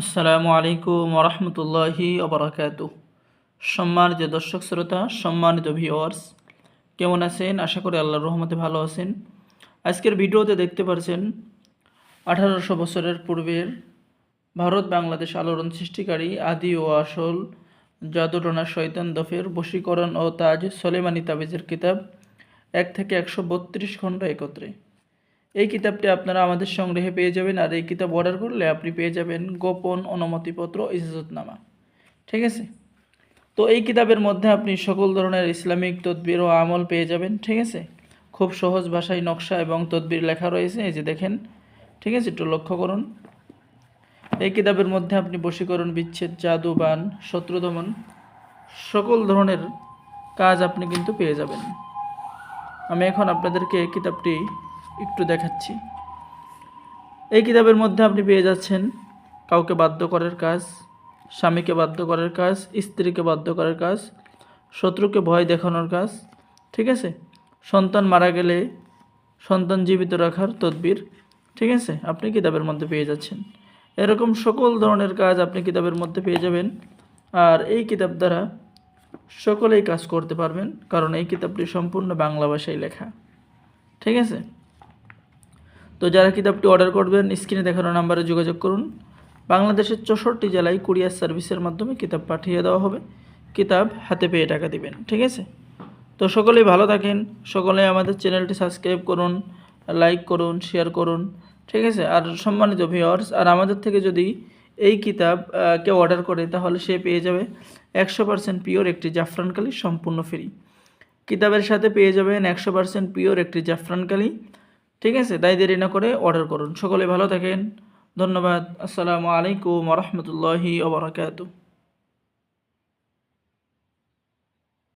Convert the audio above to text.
আসসালামু আলাইকুম ওরহমতুল্লাহি ওবরাকাত সম্মানিত দর্শক শ্রোতা, সম্মানিত ভিওয়ার্স কেমন আছেন? আশা করি আল্লাহর রহমতে ভালো আছেন। আজকের ভিডিওতে দেখতে পারছেন, আঠারোশো বছরের পূর্বের ভারত বাংলাদেশ আলোড়ন সৃষ্টিকারী আদি ও আসল জাদুটনা শয়তান দফের বশীকরণ ও তাজ সলেমানি তাবিজের কিতাব এক থেকে একশো বত্রিশ খণ্ড একত্রে। এই কিতাবটি আপনারা আমাদের সংগ্রহে পেয়ে যাবেন আর এই কিতাব অর্ডার করলে আপনি পেয়ে যাবেন গোপন অনুমতিপত্র ইজাজতনামা। ঠিক আছে? তো এই কিতাবের মধ্যে আপনি সকল ধরনের ইসলামিক তদবির ও আমল পেয়ে যাবেন, ঠিক আছে? খুব সহজ ভাষায় নকশা এবং তদবির লেখা রয়েছে, এই যে দেখেন। ঠিক আছে? একটু লক্ষ্য করুন। এই কিতাবের মধ্যে আপনি বশীকরণ, বিচ্ছেদ, জাদু, বান, শত্রু দমন, সকল ধরনের কাজ আপনি কিন্তু পেয়ে যাবেন। আমি এখন আপনাদেরকে কিতাবটি একটু দেখাচ্ছি। এই কিতাবের মধ্যে আপনি পেয়ে যাচ্ছেন কাউকে বাধ্য করার কাজ, স্বামীকে বাধ্য করার কাজ, স্ত্রীকে বাধ্য করার কাজ, শত্রুকে ভয় দেখানোর কাজ, ঠিক আছে? সন্তান মারা গেলে সন্তান জীবিত রাখার তদবির, ঠিক আছে? আপনি কিতাবের মধ্যে পেয়ে যাচ্ছেন। এরকম সকল ধরনের কাজ আপনি কিতাবের মধ্যে পেয়ে যাবেন। আর এই কিতাব দ্বারা সকলেই কাজ করতে পারবেন, কারণ এই কিতাবটি সম্পূর্ণ বাংলা ভাষায় লেখা, ঠিক আছে? তো যারা কিতাবটি অর্ডার করবেন স্ক্রিনে দেখানো নাম্বারে যোগাযোগ করুন। বাংলাদেশের চৌষট্টি জেলায় কুরিয়ার সার্ভিসের মাধ্যমে কিতাব পাঠিয়ে দেওয়া হবে। কিতাব হাতে পেয়ে টাকা দিবেন, ঠিক আছে? তো সকলেই ভালো থাকেন, সকলে আমাদের চ্যানেলটি সাবস্ক্রাইব করুন লাইক করুন শেয়ার করুন, ঠিক আছে? আর সম্মানিত ভিওয়ার্স আর আমাদের থেকে যদি এই কিতাব কেউ অর্ডার করে, তাহলে সে পেয়ে যাবে একশো পার্সেন্ট পিওর একটি জাফরানকালি সম্পূর্ণ ফ্রি কিতাবের সাথে পেয়ে যাবেন একশো পার্সেন্ট পিওর একটি জাফরানকালি ঠিক আছে? তাই দেরি না করে অর্ডার করুন। সকলে ভালো থাকেন। ধন্যবাদ। আসসালামু আলাইকুম রহমতুল্লাহি ওবরাকাতু